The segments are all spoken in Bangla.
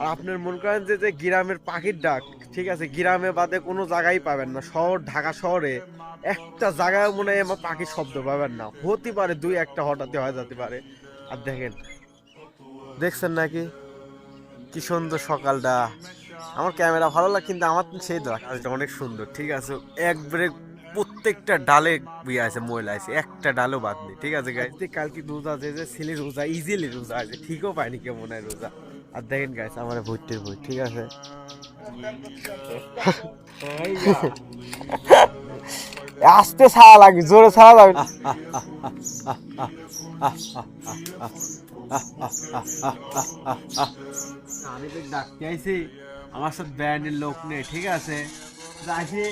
আর আপনার মনে করেন যে যে গ্রামের পাখির ডাক, ঠিক আছে, গ্রামে বাদে কোনো জায়গায় পাবেন না। শহর, ঢাকা শহরে একটা জায়গায় মনে হয় আমার পাখির শব্দ পাবেন না। হতে পারে দুই একটা হঠাৎ হয়ে যেতে পারে। আর দেখেন, দেখছেন নাকি? কি সুন্দর সকালটা। আমার ক্যামেরা ভালো লাগে কিন্তু আমার সেই দেখ অনেক সুন্দর, ঠিক আছে? একবারে প্রত্যেকটা ডালে বিয়ে আছে, ময়লা আছে, একটা ডালও বাদ নেই, ঠিক আছে কালকে রোজা যে ছেলে রোজা ইজিলি রোজা আছে, ঠিকও পায়নি কেউ মনে হয় রোজা। আর দেখেন গাইজ আমার ভুট্টির বই ঠিক আছে আস্তে ছাড়া লাগে জোরে ছাড়া যাবে না। আমি তো ডাকতে আইছি আমার সাথে ব্যান্ডের লোক নেই ঠিক আছে আসি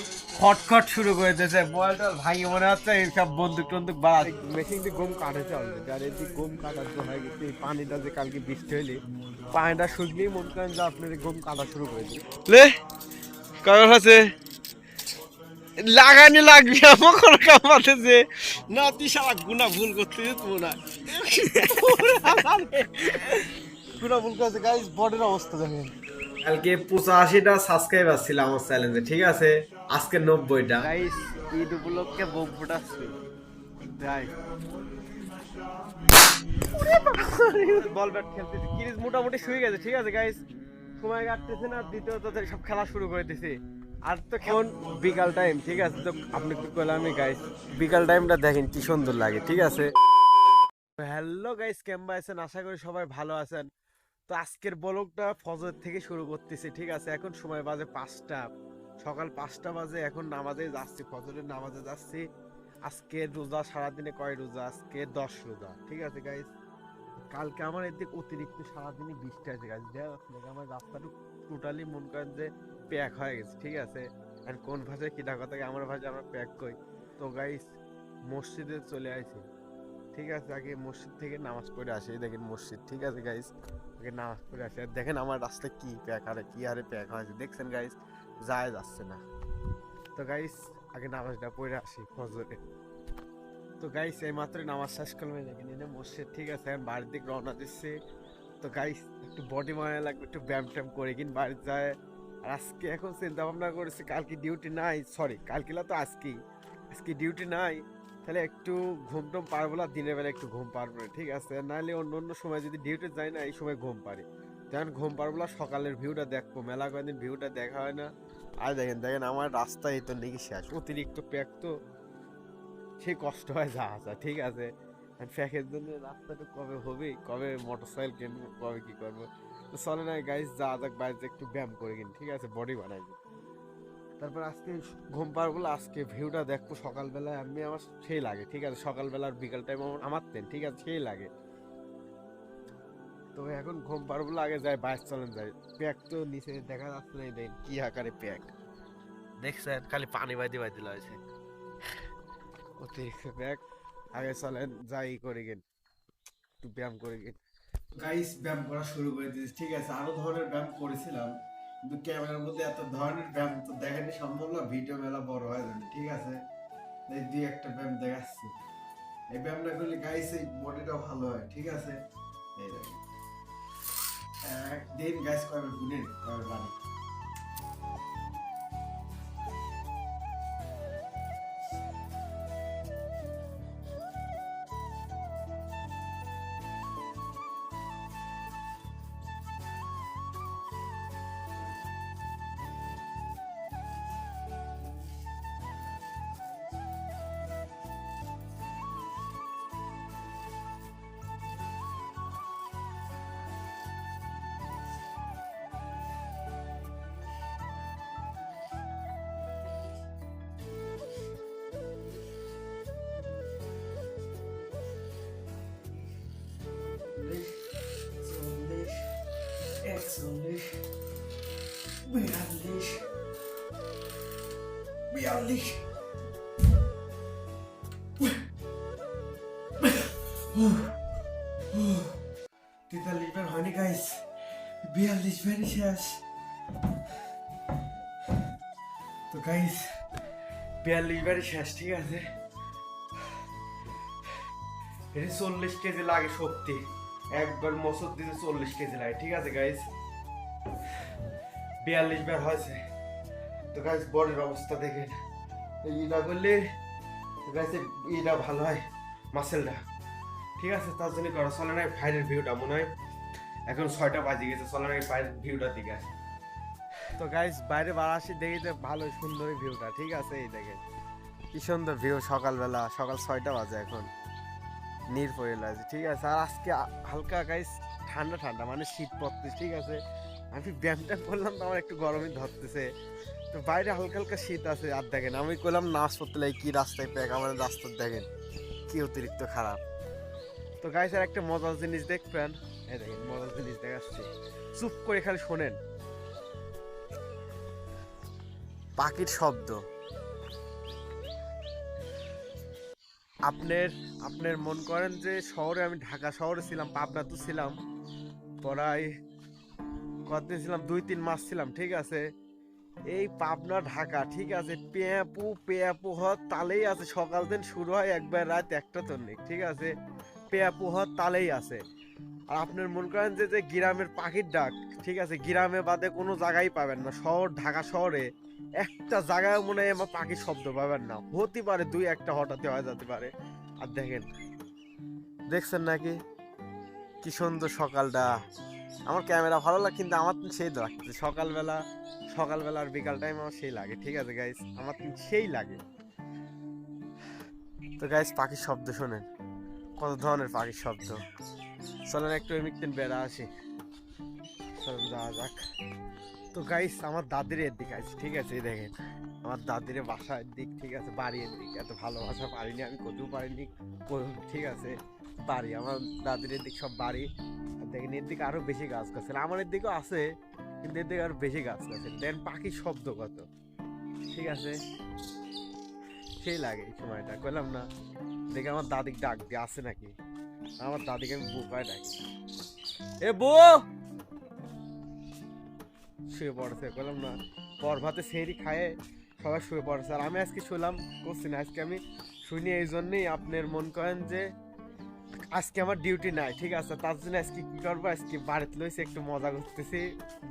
খটখট শুরু করে দিয়েছে। মোবাইলটা ভাঙি মনে হচ্ছে এইসব বন্দুক টন্দুক বাড়া মেশিন দিয়ে গম কাটেছে অলরেডি আর এই যে গম কাটার তো হয়ে গেছে এই পানিটা যে কালকে বৃষ্টি হইলে পানিটা শুকলেই মন করেন যে আপনার গম কাটা শুরু করে দিবে। লে কারণ আছে? লাগানি লাগবে আমার কোনো কাম আছে। যে না তুই সারা গুণা ভুল করতে যেত না গুণা ভুল করছে গাইস বডির অবস্থা দেখেন। কালকে পঁচাশিটা সাবস্ক্রাইবার ছিল আমার চ্যানেলে ঠিক আছে? আজকে নব্বইটা। ঈদ উপলক্ষে মোটামুটি ঠিক আছে গাইস সময় কাটতেছে না সব খেলা শুরু করে আর তো কেমন বিকাল টাইম ঠিক আছে? আপনি কি আমি গাইস বিকাল টাইমটা দেখেন কি সুন্দর লাগে, ঠিক আছে? হ্যালো গাইস কেমন আছেন? আশা করি সবাই ভালো আছেন। তো আজকের ব্লগটা ফজর থেকে শুরু করতেছি, ঠিক আছে? এখন সময় বাজে পাঁচটা। সকাল পাঁচটা বাজে, এখন নামাজে যাচ্ছি, ফজরের নামাজে যাচ্ছি। আজকে রোজা সারাদিনে কয় রোজা? আজকে দশ রোজা, ঠিক আছে গাইস কালকে আমার এদিক অতিরিক্ত সারাদিনই বৃষ্টি আছে গাইস দেখ আমার রাস্তাটা টোটালি মন করেন যে প্যাক হয়ে গেছে, ঠিক আছে? আর কোন ভাষায় কিনা কথা আমার ভাষায় আমরা প্যাক কই তো গাইস মসজিদে চলে আসি ঠিক আছে? আগে মসজিদ থেকে নামাজ পড়ে আসি দেখেন মসজিদ, ঠিক আছে গাইস আগে নামাজ পড়ে আসি। দেখেন আমার রাস্তায় কি প্যাক আরে কি আরে প্যাক হয়েছে। দেখছেন গাইস যায় যাচ্ছে না। তো গাইস আগে নামাজটা পড়ে আসি ফজরে। তো গাইস এই মাত্রই নামাজ শেষ করলাম দেখেন এটা মসজিদ, ঠিক আছে? এখন বাড়ির দিকে রওনা দিচ্ছে। তো গাইস একটু বডি বানানো লাগবে, একটু ব্যায়াম ট্যাম করে কিন বাড়ি যায়। আর আজকে এখন চিন্তা ভাবনা করেছি, কালকে ডিউটি নাই সরি কালকে না তো আজকেই। আজকে ডিউটি নাই তাহলে একটু ঘুম টুম পারব না, দিনের বেলা একটু ঘুম পারব না, ঠিক আছে? নাহলে অন্য অন্য সময় যদি ডিউটি যাই না, এই সময় ঘুম পারি। তখন ঘুম পারব না, সকালের ভিউটা দেখব, মেলা কয়েকদিন ভিউটা দেখা হয় না। আর দেখেন দেখেন আমার রাস্তায় তো নাকি শেষ, অতিরিক্ত প্যাক তো সেই কষ্ট হয় যা আসা ঠিক আছে? প্যাকের জন্য রাস্তাটা কবে হবে? কবে মোটর সাইকেল কিনবো, কবে কি করব? চলে না গাইস যা যাক, বাড়িতে একটু ব্যায়াম করে কিন, ঠিক আছে? বডি বানাইবো তারপর আজকে ঘুম না, আজকে ভিউটা দেখব সকালবেলায়। আমি আমার সেই লাগে ঠিক আছে? সকালবেলা আর বিকাল টাইম আমার আমার তেন ঠিক আছে? সেই লাগে। তো এখন ঘুম না, আগে যাই বাইক চলেন যায় প্যাক তো নিচে দেখা যাচ্ছে না দেখেন কি আকারে প্যাক। দেখছেন? খালি পানি বাইতে বাইতে লাগছে। অতিরিক্ত প্যাক। আগে চলেন যাই করে গেন একটু ব্যায়াম করে গেন গাইস ব্যায়াম করা শুরু করে দিয়েছি ঠিক আছে? আরও ধরনের ব্যায়াম করেছিলাম। কিন্তু ক্যামেরার মধ্যে এত ধরনের ব্যায়াম তো দেখেনি সম্ভব না, ভিডিও মেলা বড় হয় ঠিক আছে? এই দুই একটা ব্যায়াম দেখাচ্ছি। এই ব্যায়ামটা করলে গাইস এই বডিটাও ভালো হয়, ঠিক আছে? এই দেখেন। একদিন গাইস কয়েকবার গুনে কয়েকবার বাড়ি। বিয়াল্লিশ বিয়াল্লিশ তেতাল্লিশ বার হয়নি গাইস বিয়াল্লিশ বারই শেষ তো গাইস বিয়াল্লিশ বারই শেষ ঠিক আছে? এটা চল্লিশ কেজি লাগে শক্তি একবার মসুর দিতে চল্লিশ কেজি লাগে, ঠিক আছে গাইস বিয়াল্লিশ বার হয়েছে। তো গাছ বডির অবস্থা দেখেন। ইটা করলে গাছে ইটা ভালো হয় মাসেলটা ঠিক আছে, তার জন্য করা। চলে না বাইরের ভিউটা মনে হয় এখন ছয়টা বাজে গেছে। চলে না বাইরের ভিউটা দিকে। তো গাইস বাইরে বার আসি দেখি যে ভালো, সুন্দর ভিউটা ঠিক আছে, এই দেখেন। কি সুন্দর ভিউ সকালবেলা। সকাল ছয়টা বাজে এখন। নীর আছে ঠিক আছে, আর আজকে হালকা গাইস ঠান্ডা ঠান্ডা। মানে শীত পড়তে ঠিক আছে। আমি ব্যায়ামটা করলাম তো আমার একটু গরমই ধরতেছে। তো বাইরে হালকা হালকা শীত আছে, আর দেখেন, আমি করলাম নাচ করতে লাগে, কি রাস্তায় প্যাক আমার রাস্তা দেখেন, কি অতিরিক্ত খারাপ। তো গাইস আর একটা মজার জিনিস দেখবেন। এই দেখেন, মজার জিনিস দেখাচ্ছি। চুপ করে খালি শোনেন। পাখির শব্দ। আপনার আপনার মন করেন যে শহরে আমি ঢাকা শহরে ছিলাম পাবনা তো ছিলাম পড়াই কতদিন ছিলাম? দুই, তিন মাস ছিলাম, ঠিক আছে? এই পাবনা, ঢাকা, ঠিক আছে? পেঁপু পেঁপু হওয়ার তালেই আছে, সকাল দিন শুরু হয়, একবার রাত একটা তো নেই, ঠিক আছে? পেঁপু হওয়ার তালেই আছে। আর আপনার মনে করেন যে যে গ্রামের পাখির ডাক, ঠিক আছে? গ্রামে বাদে কোনো জায়গায় পাবেন না, শহর, ঢাকা শহরে একটা জায়গায় মনে হয় আমার পাখির শব্দ পাবেন না। হতে পারে দুই একটা হঠাৎ হয়ে যেতে পারে। আর দেখেন, দেখছেন নাকি? কি সুন্দর সকালটা। আমার ক্যামেরা ভালো লাগে, কিন্তু আমার সেই লাগছে সকালবেলা সকালবেলা আর বিকাল টাইম আমার সেই লাগে, ঠিক আছে গাইস আমার তো সেই লাগে। তো গাইস পাখির শব্দ শোনেন। কত ধরনের পাখির শব্দ? চলেন একটু এমিকদিন বেড়া আসি। চলেন যাওয়া যাক। তো গাইস আমার দাদির এর দিক আছে, ঠিক আছে দেখেন। আমার দাদির বাসার দিক, ঠিক আছে, বাড়ির দিক। এত ভালোবাসা পারিনি আমি কোথাও পারিনি ঠিক আছে। বাড়ি, আমার দাদির দিক সব বাড়ি। দেখেন, এর দিকে আরও বেশি গাছ গাছ আমার এর দিকেও আছে, কিন্তু এর দিকে আরও বেশি গাছ গাছ দেন পাখির শব্দ কত। ঠিক আছে? সেই লাগে এই সময়টা। কইলাম না, দেখে আমার দাদিক ডাক দিয়ে আসে নাকি? আমার দাদিকে আমি বোকায় ডাকি। এ বউ! শুয়ে পড়েছে বললাম না। পর ভাতে সেরি খায়ে সবাই শুয়ে পড়েছে। আর আমি আজকে শুলাম করছি না। আজকে আমি শুনি এই জন্যই। আপনার মন করেন যে আজকে আমার ডিউটি নাই, ঠিক আছে? তার জন্য আজকে কি করব? আজকে বাড়িতে লইছে, একটু মজা করতেছি।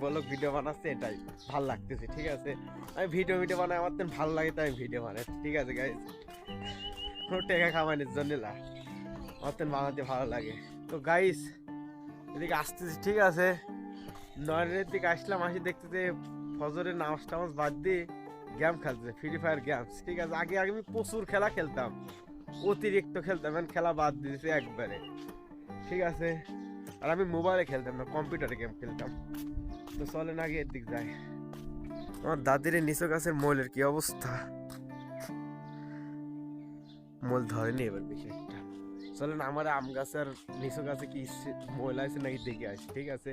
বলো ভিডিও বানাচ্ছে, এটাই ভালো লাগতেছে, ঠিক আছে? আমি ভিডিও ভিডিও বানাই, আমার তো ভালো লাগে, তাই ভিডিও বানাই, ঠিক আছে গাইজ কোনো টেকা খামানোর জন্য না। আমার তো বানাতে ভালো লাগে। তো গাইস এদিকে আসতেছি, ঠিক আছে? নয়নের দিকে আসলাম, আসি দেখতে যে ফজরের নামাজ টামাজ বাদ দিয়ে গেম খেলছে ফ্রি ফায়ার গেমস ঠিক আছে? আগে আগে আমি প্রচুর খেলা খেলতাম। অতিরিক্ত খেলতাম এখন খেলা বাদ দিয়েছে একবারে। ঠিক আছে? আর আমি মোবাইলে খেলতাম না কম্পিউটারে গেম খেলতাম। তো চলেন আগে এর দিক যাই। আমার দাদির নিচু গাছের মলের কি অবস্থা? মল ধরেনি এবার বেশি একটা। চলেন, আমার আম গাছের নিচু গাছে কি ময়লা আছে নাকি দেখে আসি, ঠিক আছে?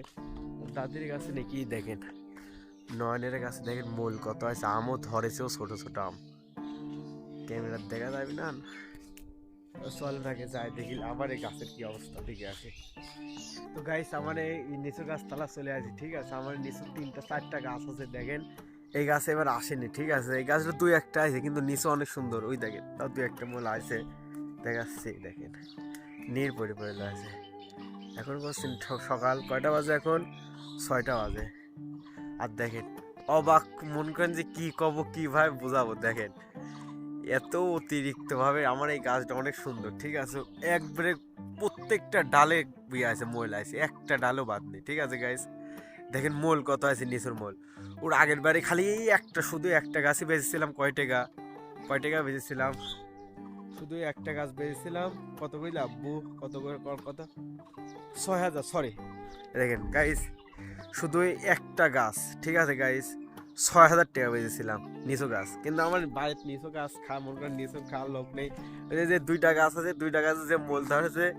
দাদির গাছে নাকি দেখেন, নয়নের গাছে দেখেন মূল কত আছে, আমও ধরেছেও ছোট ছোট আম। ক্যামেরা দেখা যাবে না? চলেন আগে যাই দেখি আমার এই গাছের কি অবস্থা দেখে আসে। তো গাইস আমার এই নিচু গাছতলা চলে আসি, ঠিক আছে? আমার নিচু তিনটা, চারটা গাছ আছে, দেখেন। এই গাছে এবার আসেনি, ঠিক আছে? এই গাছটা দুই একটা আছে, কিন্তু নিচু অনেক সুন্দর, ওই দেখেন। তাও দুই একটা মূল আছে, দেখাচ্ছে, দেখেন। নীর পরে পড়ে আছে। এখন করছেন সকাল কয়টা বাজে এখন? ছয়টা বাজে। আর দেখেন, অবাক মন করেন যে কি কব, কীভাবে বোঝাবো, দেখেন। এত অতিরিক্ত ভাবে আমার এই গাছটা অনেক সুন্দর, ঠিক আছে? একবারে প্রত্যেকটা ডালে বিয়ে আছে, ময়লা আছে, একটা ডালও বাদ নেই, ঠিক আছে গাইস দেখেন মোল কত আছে, নিচুর মোল। ওর আগের বারে খালি এই একটা, শুধু একটা গাছই বেঁচেছিলাম কয় টাকা কয় টাকা বেঁচেছিলাম? শুধু একটা গাছ বেঁচেছিলাম, কত করে লাভবু কত করে কত? ছয় হাজার সরি দেখেন গাইস শুধু একটা গাছ, ঠিক আছে গাইস ছয় হাজার টাকা বেঁচেছিলাম নিচু গাছ। কিন্তু আমার বাড়িতে নিচু গাছ খা, মনে করেন নিচু খাওয়ার লোক নেই। যে- দুইটা গাছ আছে, দুইটা গাছে যে মোল ধরেছে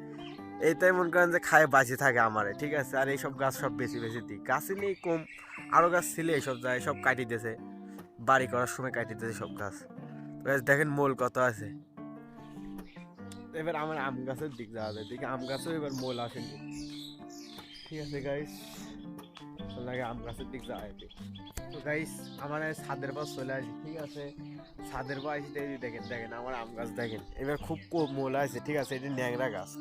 এইটাই মনে করেন যে খায় বাঁচে থাকে আমারে, ঠিক আছে? আর এইসব গাছ সব বেশি বেশি দিই। গাছই নেই, কম। আরও গাছ ছিল এইসব যায় সব কাটি দিয়েছে। বাড়ি করার সময় কাটি দিয়েছে সব গাছ। দেখেন মোল কত আছে। এবার আমার আম গাছের দিক যাওয়া যায়। দেখি, আম গাছেও এবার মোল আসেনি। ঠিক আছে গাইস লাগে আম গাছের দিক যাওয়া তো গাইস আমার ছাদের পাশ চলে আসি, ঠিক আছে? ছাদের পাশ আসি দেখি, দেখেন দেখেন, আমার আম গাছ দেখেন। এবার খুব মোল আছে, ঠিক আছে? এটি ন্যাংরা গাছ।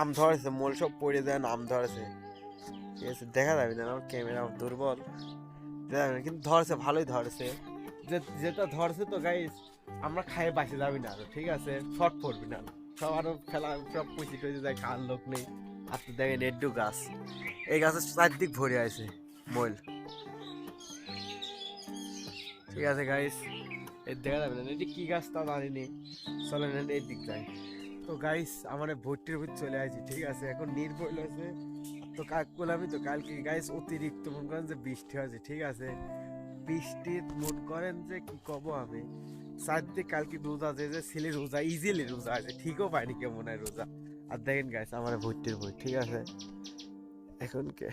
আম ধরেছে মোল সব পড়ে যায়, আম ধরেছে ঠিক আছে, দেখা যাবে না আমার ক্যামেরা দুর্বল। দেখা যাবে, কিন্তু ধরছে ভালোই ধরছে যেটা ধরছে তো গাইস আমরা খাইয়ে বাঁচে যাবি না ঠিক আছে? শর্ট পড়বি না। সব আরও খেলা সব পুষি টুচি যায় খাওয়ার লোক নেই। তো দেখেন এড্ডু গাছ। এই গাছের চারদিক ভরে আছে ময়ল ঠিক আছে গাইস এই দেখা যাবে না এটি কি গাছ তা জানি নি চলেন এই দিক যাই। তো গাইস আমার ভর্তির ভিতর চলে আসি ঠিক আছে? এখন নির্ভর আছে তো কাক করলামই তো কালকে গাইস অতিরিক্ত মন করেন যে বৃষ্টি হয়েছে, ঠিক আছে? বৃষ্টির মন করেন যে কি কব আমি? চারদিক কালকে রোজা যে যে ছেলে রোজা ইজিলি রোজা আছে, ঠিকও পাইনি কেমন হয় রোজা। আর দেখেন গাইস আমার ভর্তির বই ঠিক আছে? এখন কে?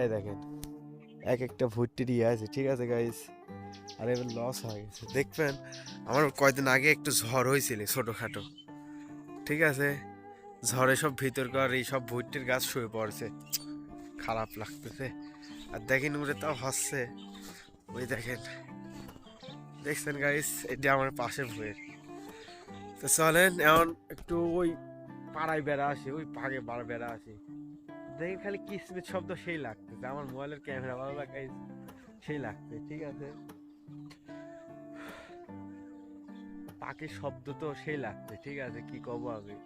এই দেখেন, এক একটা ভর্তির ইয়ে আছে, ঠিক আছে গাইস আর এবার লস হয়ে গেছে। দেখবেন, আমার কয়দিন আগে একটু ঝড় হয়েছিল ছোটখাটো, ঠিক আছে? ঝড়ে সব ভিতর ভিতরকার এই সব ভুট্টির গাছ শুয়ে পড়ছে। খারাপ লাগতেছে। আর দেখেন উড়ে তাও হচ্ছে। ওই দেখেন, দেখছেন গাইস এটা আমার পাশে ভুয়ের তো চলেন, এখন একটু ওই পাড়ায় বেড়া আসে, ওই পাগে বার বেড়া আসে। দেখেন খালি কিসমিস শব্দ সেই লাগতেছে আমার মোবাইলের ক্যামেরা ভালো লাগাই সেই লাগছে, ঠিক আছে? পাখির শব্দ তো সেই লাগছে, ঠিক আছে, কি কব আমি?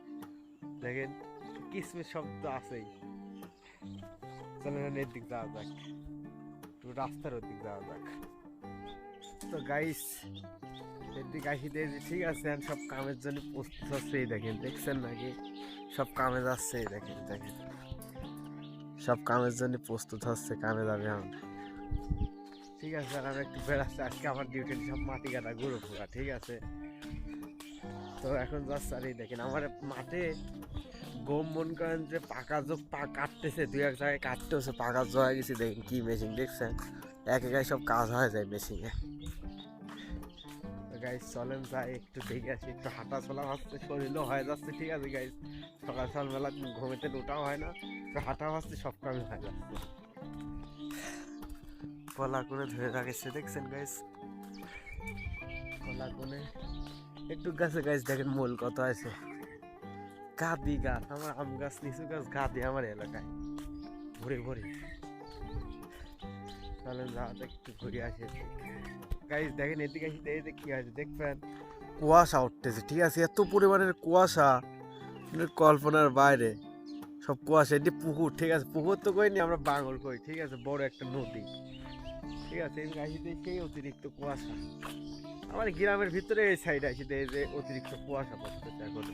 দেখেন, কিসমিস শব্দ আছেই। চলেন দিক যাওয়া যাক। একটু রাস্তার ওর দিক যাওয়া যাক। তো গাইস এর দিক আসি দেখছি ঠিক আছে সব কামের জন্য প্রস্তুত এই দেখেন, দেখছেন নাকি? সব কামে যাচ্ছে, দেখেন দেখেন। সব কামের জন্য প্রস্তুত হচ্ছে কামে যাবে এখন। ঠিক আছে আমি একটু বেড়াচ্ছি। আজকে আমার ডিউটি সব মাটি কাটা গুঁড়ো পোকা, ঠিক আছে? তো এখন যাচ্ছে, আর এই দেখেন, আমার মাঠে গম মন করেন যে পাকা পা কাটতেছে, দুই এক জায়গায় কাটতে হচ্ছে পাকা হয়ে গেছে, দেখেন কি মেশিন দেখছেন? এক একাই সব কাজ হয়ে যায় মেশিনে গাইজ চলেন যাই, একটু দেখে আসি, একটু হাঁটা চলা হচ্ছে শরীরও হয়ে যাচ্ছে, ঠিক আছে গাইজ সকাল সকালবেলা ঘুমেতে ওটাও হয় না, একটু হাঁটা হচ্ছে সব কামে হয়ে যাচ্ছে। কলা করে ধরে রাখছে, দেখছেন গাইজ কলা কোনে একটু গাছে গাছ দেখেন মূল কত আছে। গাদি গাছ, আমার আম গাছ, লিচু গাছ, গাদি আমার এলাকায়। ভরে ভরে। চলেন যাওয়া একটু ঘুরে আসি গাইজ দেখেন এদিকে আসি দেখে কি আছে দেখবেন। কুয়াশা উঠতেছে, ঠিক আছে? এত পরিমাণের কুয়াশা কল্পনার বাইরে। সব কুয়াশা এটি পুকুর, ঠিক আছে? পুকুর তো কইনি, আমরা বাঙল কই, ঠিক আছে? বড় একটা নদী। ঠিক আছে এই গাছিতে সেই অতিরিক্ত কুয়াশা। আমার গ্রামের ভিতরে এই সাইড আছে এই যে অতিরিক্ত কুয়াশা পড়তেছে এখন।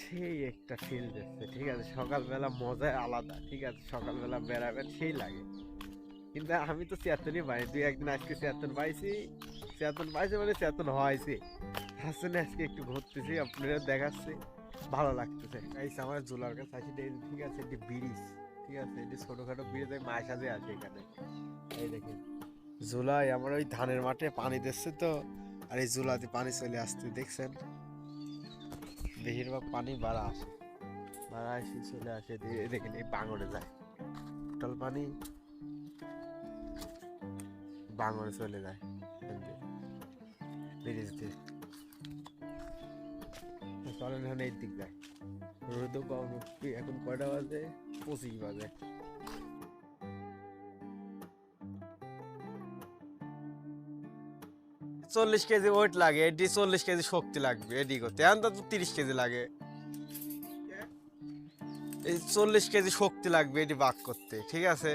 সেই একটা ফিল দিচ্ছে ঠিক আছে? সকালবেলা মজাই আলাদা, ঠিক আছে? সকালবেলা বেড়াবেন, সেই লাগে। কিন্তু আমি তো চেতনই পাই দুই একদিন আজকে চেতন পাইছি। চেতন পাইছি মানে চেতন হয়েছি। হাসনে আজকে একটু ঘুরতেছি আপনারা দেখাচ্ছি। ভালো লাগতেছে। গাইস আমার জোলার কাছে আছে ঠিক আছে, এটি ব্রিজ। ঠিক আছে, এটি ছোটখাটো ব্রিজ, এই মাছ সাজে আছে এখানে। এই দেখেন, জুলাই আমার ওই ধানের মাঠে পানি দিচ্ছে তো, আর এই জুলাতে পানি চলে আসতে দেখছেন? বেশিরভাগ পানি বাড়া আসে। বাড়া আসি চলে আসে দেখেন, এই বাঙড়ে যায়। টোটাল পানি বাঙড়ে চলে যায়। ব্রিজ দিয়ে চলেন এখন এই দিক যায়। রোদও কম এখন কয়টা বাজে? পঁচিশ বাজে। চল্লিশ কেজি ওয়েট লাগে, এটি চল্লিশ কেজি শক্তি লাগবে এডি করতে এখন তো তিরিশ কেজি লাগে। এই চল্লিশ কেজি শক্তি লাগবে এটি বাক করতে, ঠিক আছে?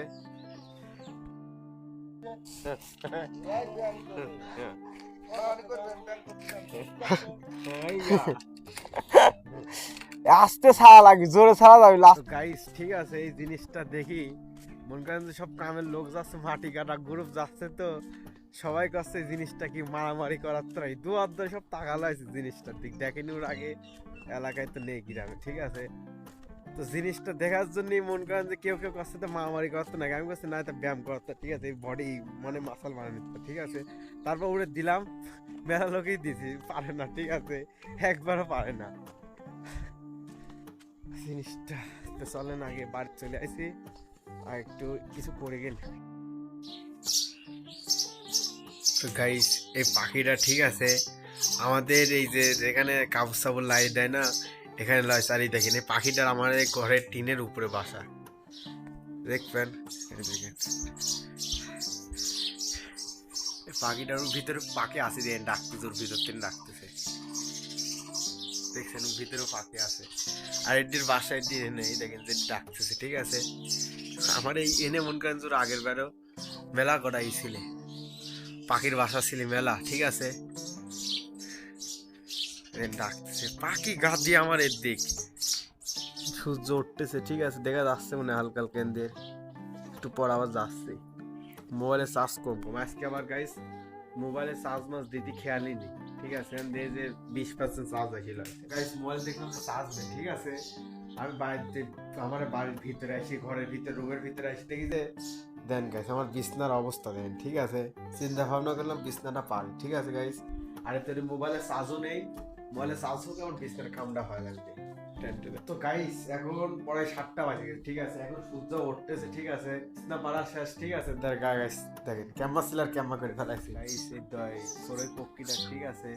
আস্তে ছাড়া লাগে জোরে ছাড়া যাবে গাইস ঠিক আছে, এই জিনিসটা দেখি। মন করেন যে সব কামের লোক যাচ্ছে, মাটি কাটা গ্রুপ যাচ্ছে তো, সবাই করছে এই জিনিসটা কি মারামারি করার তো দু অধ্যায় সব তাকালো আছে জিনিসটার দিক। দেখেনি ওর আগে এলাকায় তো নেই গ্রামে, ঠিক আছে? তো জিনিসটা দেখার জন্যই মন করেন যে কেউ কেউ করছে তো মারামারি করতে না আমি করছি না, এটা ব্যায়াম করতে ঠিক আছে, এই বডি মানে মাসাল বানানো ঠিক আছে? তারপর উড়ে দিলাম, মেলা লোকেই দিছি পারে না, ঠিক আছে, একবারও পারে না। জিনিসটা তো চলেন আগে, বাড়ি চলে আসি, আর একটু কিছু করে গেল। তো গাইস এই পাখিটা ঠিক আছে, আমাদের এই যে যেখানে কাপড় সাপড় লাই দেয় না এখানে লয় চারি দেখেন, এই পাখিটার আমার এই ঘরের টিনের উপরে বাসা। দেখবেন? পাখিটার ভিতরে পাখি আছে দিয়ে ডাকতেছে, ওর ভিতর থেকে ডাকতেছে। দেখছেন ভিতরেও পাখি আছে। আর এটির বাসায় দিয়ে নেই দেখেন যে ডাকতেছে, ঠিক আছে? আমার এই এনে মন করেন তোর আগের বারও মেলা করাই ছিলে পাখির বাসা ছিল মেলা, ঠিক আছে? এ ডাকতেছে পাখি গা দিয়ে আমার এর দিক সূর্য উঠতেছে, ঠিক আছে, দেখা যাচ্ছে মনে হালকা এদের একটু পর আবার যাচ্ছে। মোবাইলে চার্জ কম কম আজকে আবার গাইস মোবাইলে চার্জ মাস দিতে খেয়ালই নেই ঠিক আছে দিয়ে যে বিশ পার্সেন্ট চার্জ আসিল। গাইস মোবাইল দেখলাম চার্জ নেই, ঠিক আছে। আমি বাড়িতে, আমার বাড়ির ভিতরে আসি, ঘরের ভিতরে, রুমের ভিতরে আসি, দেখি যে, দেন গাইস আমার বিছনার অবস্থা দেন, ঠিক আছে। চিন্তা ভাবনা করলাম বিছনাটা পারি ঠিক আছে গাইস আর এতে মোবাইলে চার্জও নেই। চার্জ হোক আমার বিছনার কামটা হয় লাগবে তো গাইস এখন পরে সাতটা বাজে গেছে ঠিক আছে এখন সূর্য উঠতেছে ঠিক আছে বিছনা পাড়া শেষ ঠিক আছে দেখ গাইস দেখেন ক্যাম্বা সিলার ক্যাম্বা করে ফেলাইছি গাইস এই দই সোরের পক্ষীটা ঠিক আছে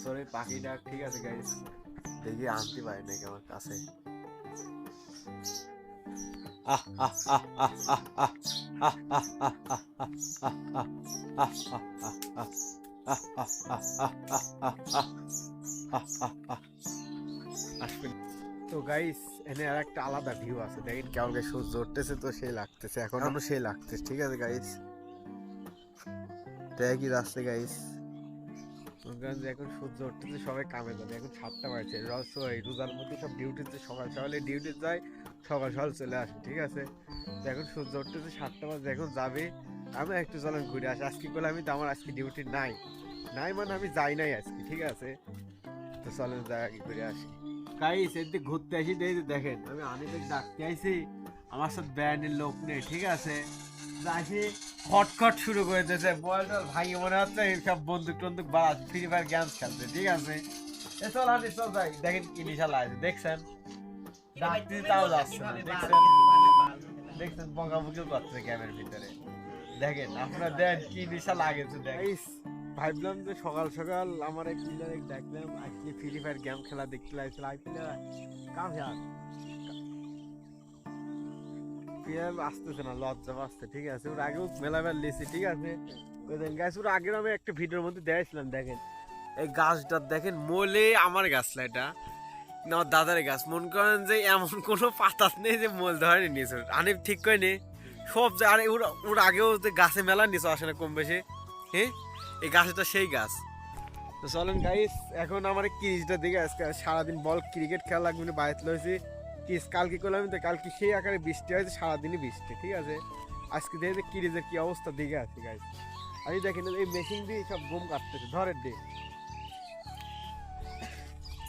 সোরের পাখিটা ঠিক আছে গাইস দেখি আনতে পারি নাকি আমার কাছে আহ আহ আহ আহ আহ আহ আহ আহ আহ আহ আহ আহ আহ তো গাইস এনে আর একটা আলাদা ভিউ আছে। দেখেন কেমন সূর্য উঠতেছে তো সেই লাগতেছে। সেই লাগতেছে, ঠিক আছে গাইস দেখ গাইস এখন সূর্য উঠতেছে, সবাই কামে যাবে। এখন সাতটা বাজছে। রস ওই রোজার মধ্যে সব ডিউটিতে সকাল সকালে ডিউটি যায়, সকাল সকাল চলে আসে, ঠিক আছে? এখন সূর্য উঠতেছে, সাতটা বাজে। এখন যাবে আমি একটু চলেন ঘুরে আসি। আজকে করলে আমি তো আমার আজকে ডিউটি নাই। নাই মানে আমি যাই নাই আজকে ঠিক আছে? তো চলেন যাই ঘুরে আসি। গাইস এদিকে ঘুরতে আসি দেখি দেখেন আমি আনিকে ডাকতে আইছি। আমার সাথে ব্যান্ডের লোক নেই ঠিক আছে? আসি খটখট শুরু করে দিয়েছে। বল টল ভাই মনে হচ্ছে সব বন্দুক টন্দুক বাড়া ফ্রি ফায়ার গেমস খেলছে ঠিক আছে? এ চল আনি চল যাই। দেখেন কি নিশা লাগছে দেখছেন ডাকতে তাও যাচ্ছে দেখছেন? দেখছেন বকাবকি করছে গেমের ভিতরে। দেখেন, আপনারা দেন, কি দেখেন ভাবলাম যে সকাল সকাল আমার এক প্লেয়ার দেখলাম, আজকে ফ্রি ফায়ার গেম খেলা দেখতে লাগছিল। আই প্লেয়ার কাম প্লেয়ার আসতেছে না, লজ্জা ঠিক আছে, ওর আগেও লিছি, ঠিক আছে। গাছ ওর আগের আমি একটা ভিডিওর মধ্যে দেখেছিলাম দেখেন। এই গাছটা, দেখেন, মোলে আমার গাছলা এটা, না আমার দাদার গাছ। মন করেন যে এমন কোনো পাতা নেই যে মোল ধরে নিয়েছে। আনিব ঠিক করে নে সব আরে ওর ওর আগেও যে গাছে মেলা নিয়েছে আসলে কম বেশি। হ্যাঁ এই গাছটা সেই গাছ। তো চলেন গাইস এখন আমার ক্রিজটা দিকে আজকে সারাদিন বল ক্রিকেট খেলা লাগবে না বাইরে লইছি কিস কালকে করলাম তো কালকে সেই আকারে বৃষ্টি হয়েছে, সারাদিনই বৃষ্টি, ঠিক আছে? আজকে দেখে ক্রিজের কি অবস্থা দিকে আছে গাইস আমি দেখেন এই মেশিন দিয়ে সব গম কাটতেছে ধরের দিয়ে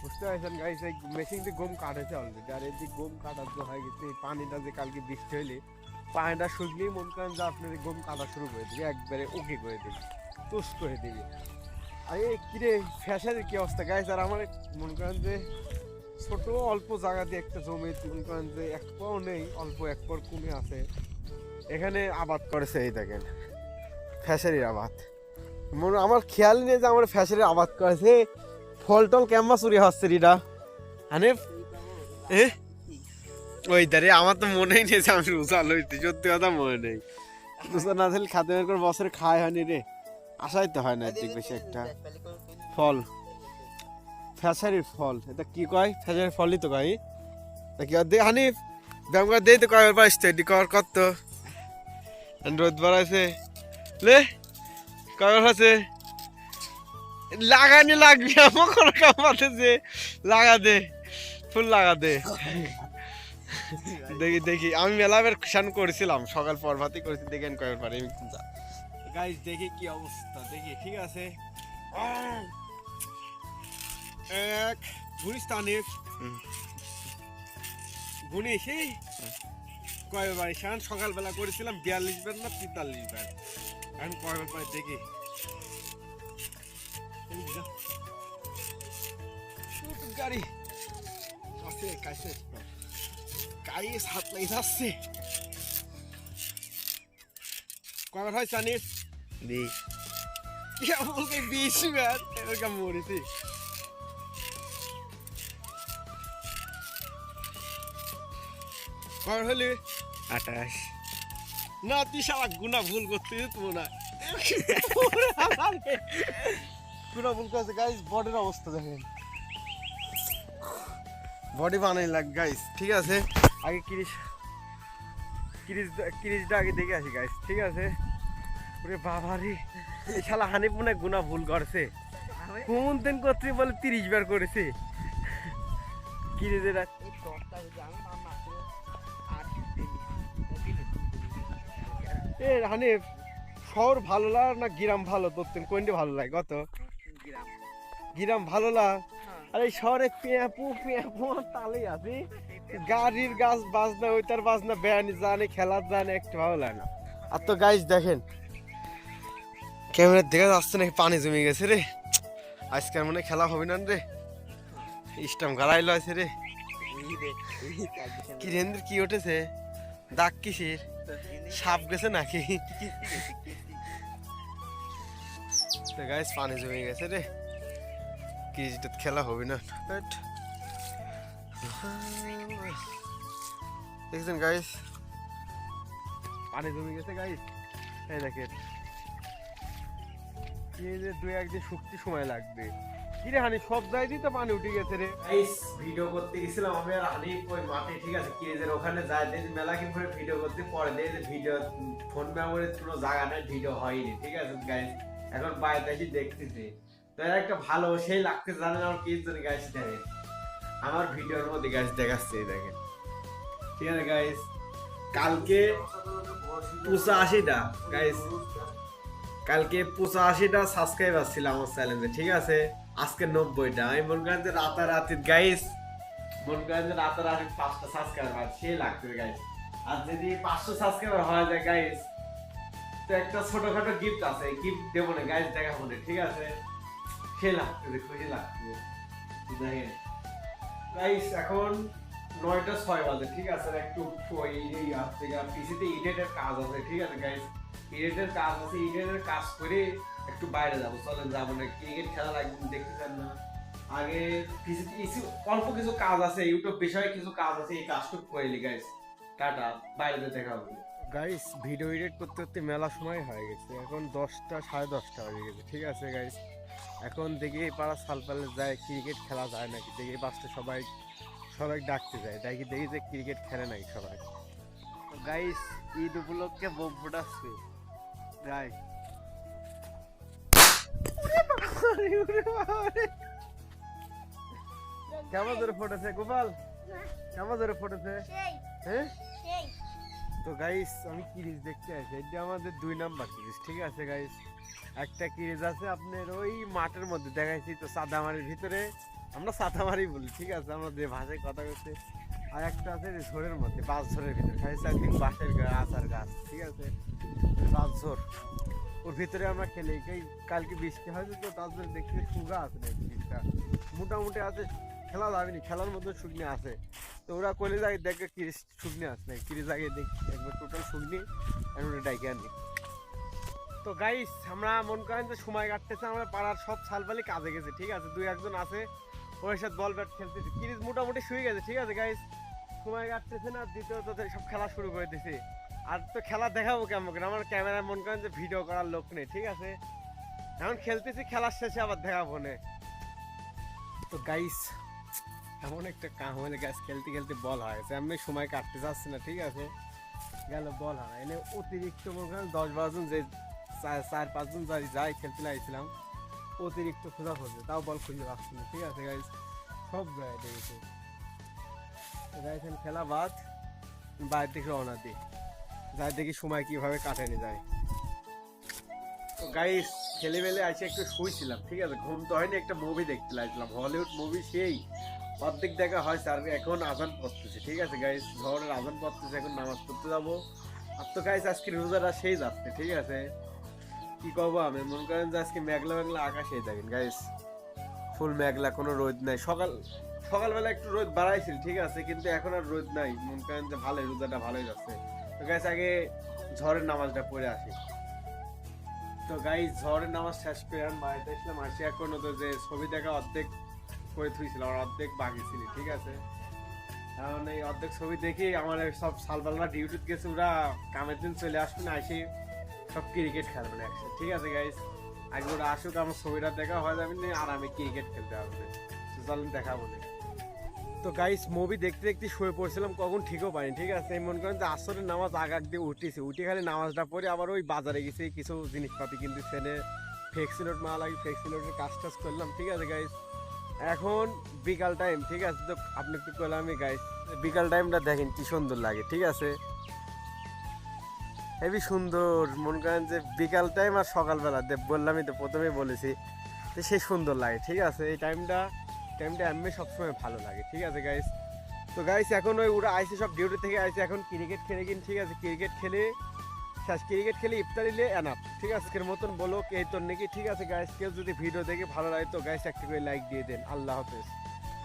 বুঝতে পারছেন গাইস এই মেশিন দিয়ে গম কাটেছে অলরেডি আর এই যে গম কাটার যে হয়ে গেছে, এই পানিটা যে কালকে বৃষ্টি হইলে পানিটা শুকলেই মন করেন যে আপনার গম কাটা শুরু করে দিবে, একবারে ওকে করে দেবে তুস করে দিবে। আরে কিরে ফ্যাশনের কি অবস্থা? গাইস আর আমার মনে করেন যে ছোট, অল্প জায়গা দিয়ে একটা জমি, মনে করেন যে এক পাও নেই, অল্প এক পর কমে আছে। এখানে আবাদ করেছে এই দেখেন ফ্যাশনের আবাদ। মনে, আমার খেয়াল নেই যে আমার ফ্যাশনের আবাদ করেছে। ফল টল কেমন চুরি হচ্ছে, রিডা। হানিফ এ? ওই দাঁড়িয়ে আমার তো মনেই নেই যে আমি রোজা লইতে সত্যি কথা মনে নেই। রোজা না থাকলে খাতে করে বছরে খায় হয়নি রে, আশাই তো হয় না এদিক বেশি একটা। ফল। ফ্যাশারির ফল, এটা কি কয়? ফ্যাশারির ফলই তো কয় তা কি দে হানিফ ব্যায়াম করে দেই তো কয় বার এটি কর কত রোদ বাড়াইছে। লে, কয় আছে লাগানি লাগবে, আমার কোনো কাম আছে যে, লাগা দে, ফুল লাগা দে। দেখি দেখি। আমি মেলাবের শান করেছিলাম সকাল পরভাতি করেছি দেখেন কয়েকবার পারে আমি গাইস দেখি কি অবস্থা দেখি ঠিক আছে? এক গুলিস্তানের গুনিসি কয়বার শান সকালবেলা করেছিলাম বিয়াল্লিশ বার না তেতাল্লিশ বার? এখন কয়বার পাই দেখি। গাড়ি। আছে কাছে। সাত লাগে যাচ্ছে কয়বার হয় জানিস বিশ বার? এরকম মরেছি। কয় হলি? আঠাশ। না তুই ভুল করছিস তো না। ভুল করছে গাইস বডির অবস্থা দেখেন। বডি বানাই লাগ গাইস ঠিক আছে? আগে কিরিশ কিরিশ কিরিশটা আগে দেখে আসি গাইস ঠিক আছে? ওরে বাবারে শালা হানিফ মনে হয় গুনা ভুল করছে। কোন দিন করতে বলে তিরিশ বার করেছে? কিরিজের আর- এ হানিফ শহর ভালো লাগ না গ্রাম ভালো? তোর তিন কোনটি ভালো লাগে? কত? গ্রাম। ভালো লাগ আর এই শহরে পেঁপু পেঁপু তালে আছে। গাড়ির গাছ বাজনা, ওইটার বাজনা বেয়ানি জানে, খেলার জানে, একটু ভালো লাগে না। আর তো গাইজ দেখেন, ক্যামেরার দেখা যাচ্ছে নাকি পানি জমে গেছে রে। আজকের মনে খেলা হবে না রে। স্টাম গালাইলো আছে রে। কি রেন্দ্র কি উঠেছে? দাগ কিসের? সাপ গেছে নাকি? তো পানি জমে গেছে রে। কিজিটা খেলা হবে না। দেখছেন গাইস পানি জমে গেছে গাইস এই দেখেন। এই যে দুই একদিন শুকতে সময় লাগবে। কি রে হানি সব জায়গায় তো পানি উঠে গেছে রে। গাইস ভিডিও করতে গেছিলাম আমি আর হানি ওই মাঠে ঠিক আছে? কিরেজের ওখানে যায় দেখি মেলা কি করে ভিডিও করতে পরে দেখি ভিডিও ফোন মেমোরির কোনো জায়গা নেই ভিডিও হয়নি ঠিক আছে গাইস এখন বাইরে দেখতেছি। তো একটা ভালো সেই লাগতে জানেন আমার কি জন্য গাইস দেখেন? আমার ভিডিওর মধ্যে গাইস দেখাচ্ছে দেখেন। ঠিক আছে গাইস কালকে পঁচাশিটা গাইস কালকে পঁচাশিটা সাবস্ক্রাইবার ছিল আমার চ্যানেলে ঠিক আছে? আজকে নব্বইটা। আমি মনে করেন যে রাতারাতি গাইস মনে করেন যে রাতারাতি পাঁচটা সাবস্ক্রাইবার সে লাগবে গাইস আর যদি পাঁচশো সাবস্ক্রাইবার হয়ে যায় গাইস তো একটা ছোটখাটো গিফট আছে গিফট দেবো না গাইস দেখাবো না, ঠিক আছে? সে লাগবে খুশি লাগবে। দেখেন গাইস এখন নয়টা ছয় বাজে, ঠিক আছে? একটু ওই এই আছে পিসিতে ইডেটের কাজ আছে, ঠিক আছে গাইস ইডেটের কাজ আছে ইডেটের কাজ করে একটু বাইরে যাব। চলেন, যাব না ক্রিকেট খেলা লাগবে দেখতে চান না। আগে পিসিতে কিছু, অল্প কিছু কাজ আছে ইউটিউব বিষয়ে কিছু কাজ আছে, এই কাজটুকু করে গাইস টাটা, বাইরে দেখা হবে। গাইস ভিডিও এডিট করতে করতে মেলা সময় হয়ে গেছে। এখন দশটা, সাড়ে দশটা হয়ে গেছে, ঠিক আছে গাইস এখন দেখি পাড়া সালপালে যায় ক্রিকেট খেলা যায় নাকি? দেখি পাশটা সবাই সবাই ডাকতে যায়। দেখি দেখি যে ক্রিকেট খেলে নাকি সবাই। তো গাইস ঈদ উপলক্ষে বোম ফুটাচ্ছে। যাই। কেমন ধরে ফুটেছে গোপাল? কেমন ধরে ফুটেছে? হ্যাঁ? তো গাইস আমি কিরিজ দেখতে আসি? এটা আমাদের দুই নাম্বার কিরিজ ঠিক আছে গাইস একটা কিরিজ আছে আপনার ওই মাঠের মধ্যে, দেখাইছি তো সাদামারির ভিতরে। আমরা সাদামারি বলি, ঠিক আছে? আমরা যে ভাষায় কথা বলছি। আর একটা আছে ঝোরের মধ্যে বাস ঝোরের ভিতরে। খাইছে একদিন বাঁশের গাছ আর গাছ, ঠিক আছে? বাস ঝোর। ওর ভিতরে আমরা খেলি, এই কালকে বৃষ্টি হয়তো তো, তার জন্য দেখছি সুগা আছে না জিনিসটা মোটামুটি আছে, খেলা যাবেনি খেলার মধ্যে শুকনি আছে। তো ওরা কলে যায় দেখে কিরিস শুকনি আছে না কিরিস আগে দেখ, একবার টোটাল শুকনি এখন ডাইকে আনি। তো গাইস আমরা মন করেন যে সময় কাটতেছে, আমরা পাড়ার সব সালপালি কাজে গেছে, ঠিক আছে? দুই একজন আছে ওর সাথে বল ব্যাট খেলতেছে। কিরিস মোটামুটি শুয়ে গেছে, ঠিক আছে গাইস সময় কাটতেছে না দ্বিতীয়ত সব খেলা শুরু করে দিছে। আর তো খেলা দেখাবো কেমন করে? আমার ক্যামেরায় মন করেন যে ভিডিও করার লোক নেই, ঠিক আছে? এখন খেলতেছি খেলার শেষে আবার দেখাবো না তো গাইস এমন একটা কাম হলে গ্যাস খেলতে খেলতে বল হয় গেছে। আমি সময় কাটতে যাচ্ছি না, ঠিক আছে? গেল বল হয় এনে অতিরিক্ত মনে করেন দশ বারোজন যে চার পাঁচজন যাই যাই খেলতে লাগছিলাম অতিরিক্ত খোঁজা খোঁজে তাও বল খুঁজে পাচ্ছি না, ঠিক আছে গাইস সব জায়গায় দেখেছে। খেলা বাদ, বাইরে থেকে রওনা দিই। যাই দেখি সময় কীভাবে কাটানো যায়। তো গাইস খেলে বেলে এসে একটু শুয়েছিলাম, ঠিক আছে? ঘুম তো হয়নি, একটা মুভি দেখতে লাগছিলাম হলিউড মুভি সেই, অর্ধেক দেখা হয় স্যার এখন আজান পড়তেছে, ঠিক আছে গাইস ঝড়ের আজান পড়তেছে, এখন নামাজ পড়তে যাব। আর তো গাইস আজকে রোজারা সেই যাচ্ছে, ঠিক আছে? কি করব আমি? মনে করেন যে আজকে মেঘলা মেঘলা আকাশে দেখেন গাইস ফুল মেঘলা, কোনো রোদ নাই। সকাল, সকালবেলা একটু রোদ বাড়াইছিল, ঠিক আছে, কিন্তু এখন আর রোদ নাই। মনে করেন যে ভালোই রোজাটা ভালোই যাচ্ছে। তো গাইস আগে ঝড়ের নামাজটা পড়ে আসি। তো গাইস ঝড়ের নামাজ শেষ করে আমি বাড়িতে আসলাম। আসি এখন তো যে ছবি দেখা অর্ধেক করে থুইছিলাম আর অর্ধেক বাকি ছিল, ঠিক আছে? এখন এই অর্ধেক ছবি দেখি আমার সব সালবালরা ডিউটিতে গেছে, ওরা কামের দিন চলে আসবে না এসে সব ক্রিকেট খেলবে না একসাথে। ঠিক আছে গাইস ওরা আসুক, আমার ছবিটা দেখা হয়ে যাবে না আর আমি ক্রিকেট খেলতে না তো দেখাবো তো গাইস মুভি দেখতে দেখতে শুয়ে পড়ছিলাম, কখন ঠিকও পাইনি, ঠিক আছে? মনে করেন যে আসরের নামাজ আগ আগ দিয়ে উঠেছি উঠে খালি নামাজটা পড়ে আবার ওই বাজারে গেছি, কিছু জিনিসপাতি কিন্তু সেনে ফ্লেক্সিলোড মা লাগে ফ্লেক্সিলোডের কাজ টাজ করলাম, ঠিক আছে গাইস এখন বিকাল টাইম ঠিক আছে? তো আপনি একটু করলাম গাইস বিকাল টাইমটা দেখেন কি সুন্দর লাগে, ঠিক আছে? হেবি সুন্দর। মনে করেন যে বিকাল টাইম আর সকালবেলা। বললামই তো, প্রথমেই বলেছি যে সে সুন্দর লাগে, ঠিক আছে? এই টাইমটা টাইমটা এমনি সবসময় ভালো লাগে, ঠিক আছে গাইস তো গাইস এখন ওই ওরা আইসে সব ডিউটি থেকে আইসে, এখন ক্রিকেট খেলে কিন, ঠিক আছে? ক্রিকেট খেলে, শেষ ক্রিকেট খেলে ইফতারিলে এনাফ ঠিক আছে? আজকের মতন বলো, এই তোর নাকি, ঠিক আছে গাইস কেউ যদি ভিডিও দেখে ভালো লাগে, তো গাইস একটা করে লাইক দিয়ে দেন। আল্লাহ হাফেজ।